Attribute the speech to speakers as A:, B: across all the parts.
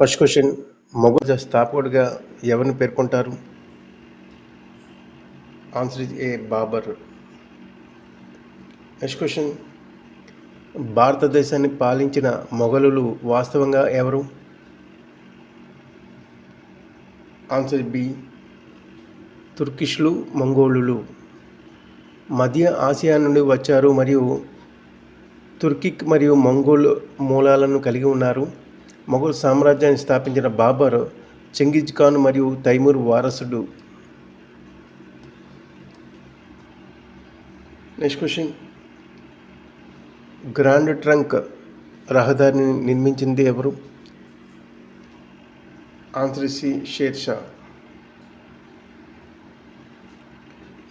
A: First question Mughal స్థాపకుడిగా ఎవరిని పేర్కొంటారు? Answer is A Babur next question భారతదేశాన్ని పాలించిన మొఘలులు వాస్తవంగా ఎవరు? ఆన్సర్ బి తుర్కిష్లు మంగోలులు మధ్య ఆసియా నుండి వచ్చారు మరియు తుర్కిక్ మరియు మంగోల్ మూలాలను కలిగి ఉన్నారు. మొఘల్ సామ్రాజ్యాన్ని స్థాపించిన బాబర్ చెంగిజ్ ఖాన్ మరియు తైమూర్ వారసుడు. నెక్స్ట్ క్వశ్చన్ గ్రాండ్ ట్రంక్ రహదారిని నిర్మించింది ఎవరు? Answer C Sher Shah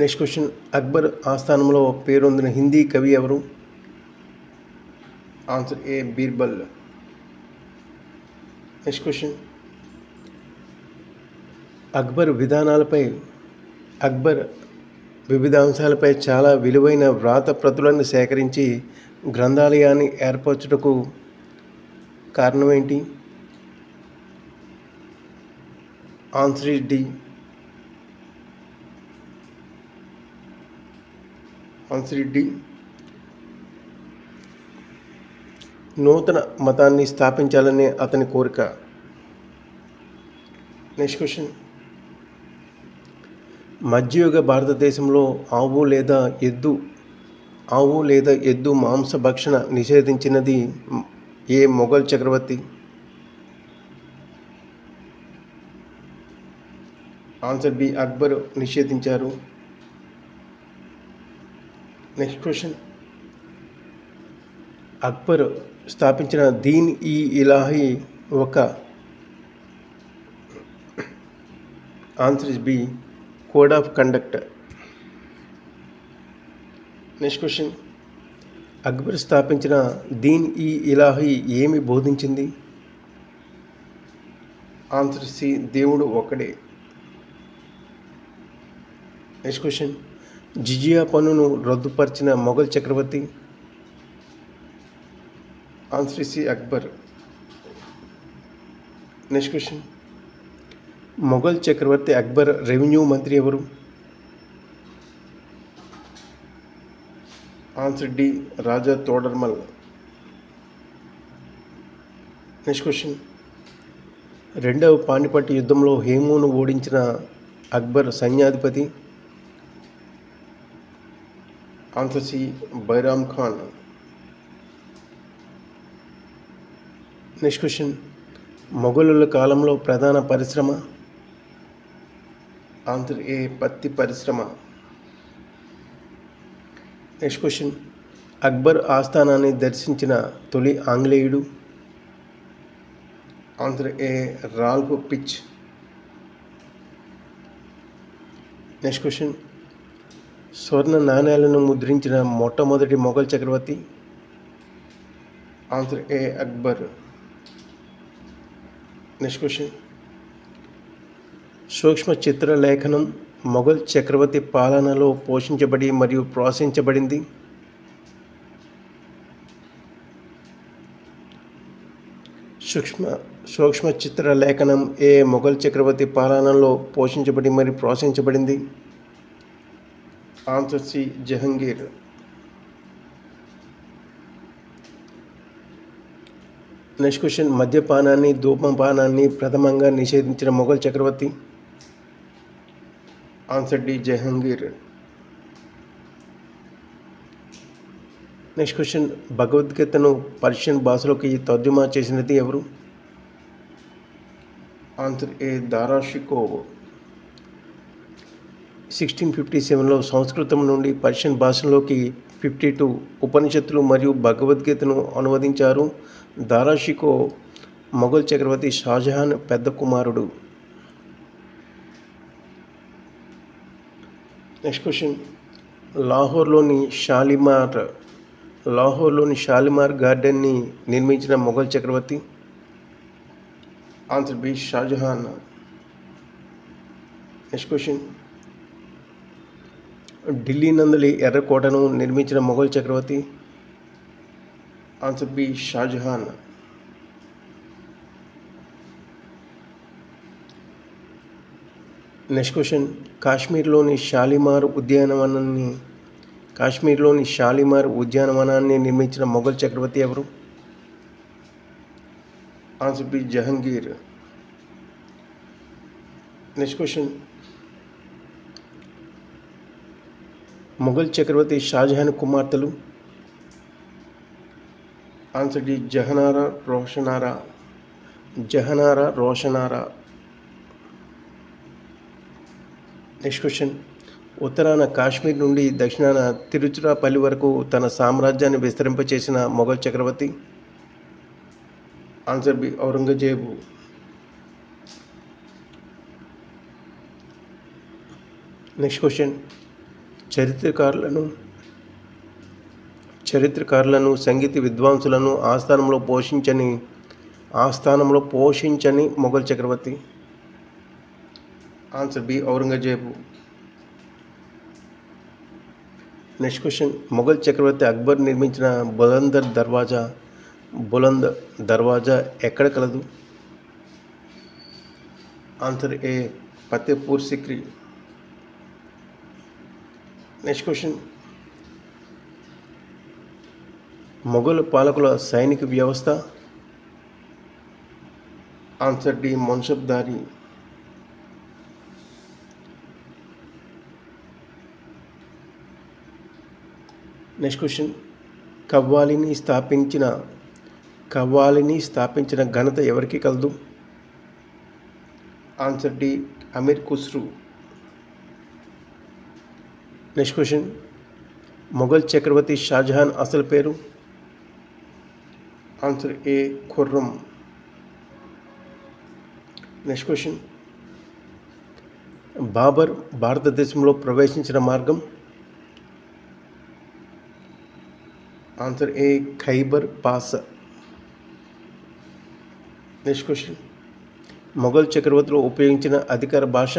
A: next question Akbar ఆస్థానంలో పేరొందిన హిందీ కవి ఎవరు? Answer A Birbal next question Akbar విధానాలపై అక్బర్ వివిధ అంశాలపై చాలా విలువైన వ్రాత ప్రతులను సేకరించి గ్రంథాలయాన్ని ఏర్పరచుటకు కారణం ఏంటి answer is D answer D నూతన మతాన్ని స్థాపించాలనే అతని కోరిక. నెక్స్ట్ క్వశ్చన్ మధ్యయుగ భారతదేశంలో ఆవు లేదా ఎద్దు ఆవు లేదా ఎద్దు మాంస భక్షణ నిషేధించినది ఏ మొఘల్ చక్రవర్తి? ఆన్సర్ బి అక్బర్ నిషేధించారు. నెక్స్ట్ క్వశ్చన్ అక్బర్ స్థాపించిన దీన్ ఈ ఇలాహి ఒక answer is B code of conduct. Next question. Akbar స్థాపించిన దీన్ ఈ ఇలాహి ఏమి బోధించింది? ఆన్సర్ సి దేవుడు ఒకడే నెక్స్ట్ క్వశ్చన్. జిజియా పన్నును రద్దుపరిచిన మొఘల్ చక్రవర్తి answer is Akbar. Next question Mughal Chakravarthi Akbar revenue మంత్రి ఎవరు? Answer D Raja Todarmal. Next question రెండవ పాండిపట్టి యుద్ధంలో హేమూను ఓడించిన అక్బర్ సైన్యాధిపతి? Answer C Bairam Khan. Next question మొఘలుల కాలంలో ప్రధాన పరిశ్రమ ఆన్సర్ ఏ పత్తి పరిశ్రమ. నెక్స్ట్ క్వశ్చన్ అక్బర్ ఆస్థానాన్ని దర్శించిన తొలి ఆంగ్లేయుడు answer A Ralph Fitch. Next question స్వర్ణ నాణేలను ముద్రించిన మొట్టమొదటి మొఘల్ చక్రవర్తి answer A Akbar. Next question సూక్ష్మ చిత్రలేఖనం మొఘల్ చక్రవర్తి పాలనలో పోషించబడి మరియు ప్రోత్సహించబడింది సూక్ష్మ సూక్ష్మ చిత్రలేఖనం ఏ మొఘల్ చక్రవర్తి పాలనలో పోషించబడి మరియు ప్రోత్సహించబడింది answer C Jahangir next question మద్యపానాన్ని ధూమపానాన్ని ప్రథమంగా నిషేధించిన మొఘల్ చక్రవర్తి answer D Jahangir next question భగవద్గీతను పర్షియన్ భాషలోకి తర్జుమా చేసినది ఎవరు answer A Dara Shikoh sixteen fifty సెవెన్లో సంస్కృతం నుండి పర్షియన్ భాషలోకి ఫిఫ్టీ టూ ఉపనిషత్తులు మరియు భగవద్గీతను అనువదించారు. దారాషికో మొఘల్ చక్రవర్తి షాజహాన్ పెద్ద కుమారుడు. నెక్స్ట్ క్వశ్చన్ లాహోర్లోని షాలిమార్ లాహోర్లోని షాలిమార్ గార్డెన్ని నిర్మించిన మొఘల్ చక్రవర్తి? Answer B Shah Jahan. Next question Delhi నందలి ఎర్రకోటను నిర్మించిన మొఘల్ చక్రవర్తి answer B Shah Jahan. Next question కాశ్మీర్లోని షాలిమార్ ఉద్యానవనాన్ని కాశ్మీర్లోని షాలిమార్ ఉద్యానవనాన్ని నిర్మించిన మొఘల్ చక్రవర్తి ఎవరు? Answer B Jahangir next question Mughal చక్రవర్తి షాజహాన్ కుమార్తెలు. Answer D Jahanara Roshanara. Jahanara Roshanara. Next question. ఉత్తరాన కాశ్మీర్ నుండి దక్షిణాన తిరుచిరాపల్లి వరకు తన సామ్రాజ్యాన్ని విస్తరింపచేసిన మొఘల్ చక్రవర్తి. Answer B Aurangzeb. Next question. చరిత్రకారులను చరిత్రకారులను సంగీత విద్వాంసులను ఆస్థానంలో పోషించని ఆస్థానంలో పోషించని మొఘల్ చక్రవర్తి. Answer B Aurangzeb next question Mughal చక్రవర్తి అక్బర్ నిర్మించిన బులందర్ దర్వాజా బులంద్ దర్వాజా ఎక్కడ కలదు? Answer A Fatehpur Sikri next question Mughal పాలకుల సైనిక వ్యవస్థ. Answer D Mansabdari next question కవ్వాలిని స్థాపించిన కవ్వాలిని స్థాపించిన ఘనత ఎవరికి కలదు? Answer D Amir Khusrau next question Mughal చక్రవర్తి షాజహాన్ అసలు పేరు answer A Khurram next question Babur భారతదేశంలో ప్రవేశించిన మార్గం answer A Khyber pass next question Mughal చక్రవర్తులు ఉపయోగించిన అధికార భాష?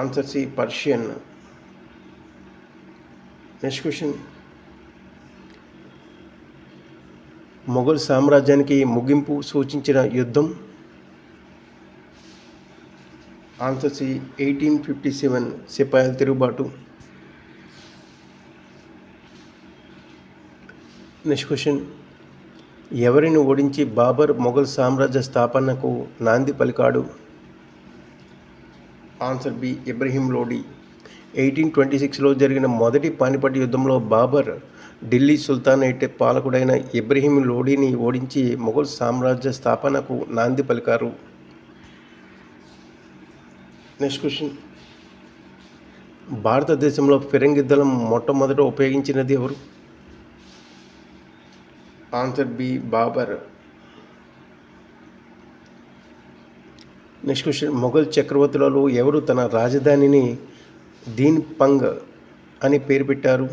A: Answer C Persian next question Mughal సామ్రాజ్యానికి ముగింపు సూచించిన యుద్ధం? Answer C eighteen fifty seven సిపాయిల తిరుగుబాటు నెక్స్ట్ క్వశ్చన్ ఎవరిని ఓడించి బాబర్ మొఘల్ సామ్రాజ్య స్థాపనకు నాంది పలికాడు? Answer B Ibrahim Lodi. Eighteen twenty సిక్స్లో జరిగిన మొదటి పానిపట్ యుద్ధంలో బాబర్ ఢిల్లీ సుల్తానేట్ పాలకుడైన ఇబ్రహీం లోడీని ఓడించి మొఘల్ సామ్రాజ్య స్థాపనకు నాంది పలికారు. Next question. భారతదేశంలో ఫిరంగిద్దలం మొట్టమొదట ఉపయోగించినది ఎవరు? Answer B Babur. Next question Mughal చక్రవర్తులలో ఎవరు తన రాజధానిని దీన్ పంగ్ అని పేరు పెట్టారు?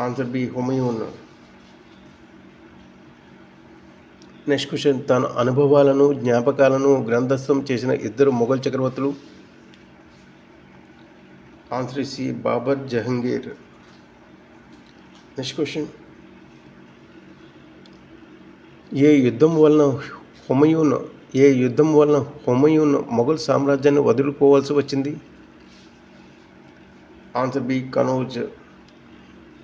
A: Answer B Humayun. Next question తన అనుభవాలను జ్ఞాపకాలను గ్రంథస్థం చేసిన ఇద్దరు మొఘల్ చక్రవర్తులు? Answer C Babur Jahangir. Next question ఏ యుద్ధం వలన హుమయూన్ ఏ యుద్ధం వలన హుమయూన్ మొఘల్ సామ్రాజ్యాన్ని వదులుకోవాల్సి వచ్చింది? Answer B Kannauj.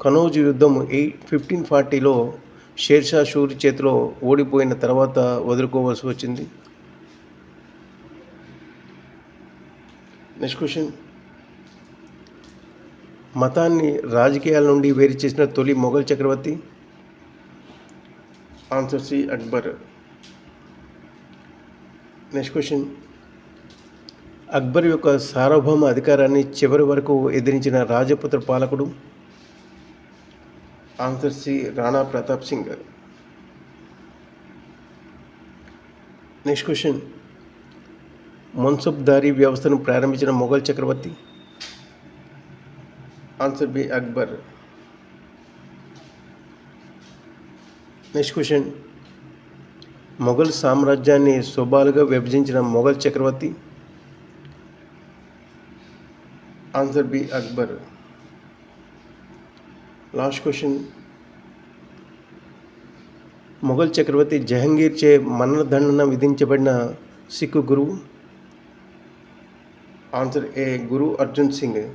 A: కనౌజ్ యుద్ధం ఎయిట్ ఫిఫ్టీన్ ఫార్టీలో షేర్షా షూరి చేతిలో ఓడిపోయిన తర్వాత వదులుకోవాల్సి వచ్చింది. Next question. మతాన్ని రాజకీయాల నుండి వేరు చేసిన తొలి మొఘల్ చక్రవర్తి? Answer C Akbar. Next question Akbar యొక్క సార్వభౌమ అధికారాన్ని చివరి వరకు ఎదిరించిన రాజపుత్ర పాలకుడు? Answer C Rana Pratap Singh next question Mansabdari వ్యవస్థను ప్రారంభించిన మొఘల్ చక్రవర్తి? Answer B Akbar next question Mughal సామ్రాజ్యాన్ని శుభాలుగా విభజించిన మొఘల్ చక్రవర్తి answer B Akbar. Last question. Mughal చక్రవర్తి జహంగీర్ చే మరణదండన విధించబడిన సిక్కు గురువు. Answer A Guru Arjun Singh.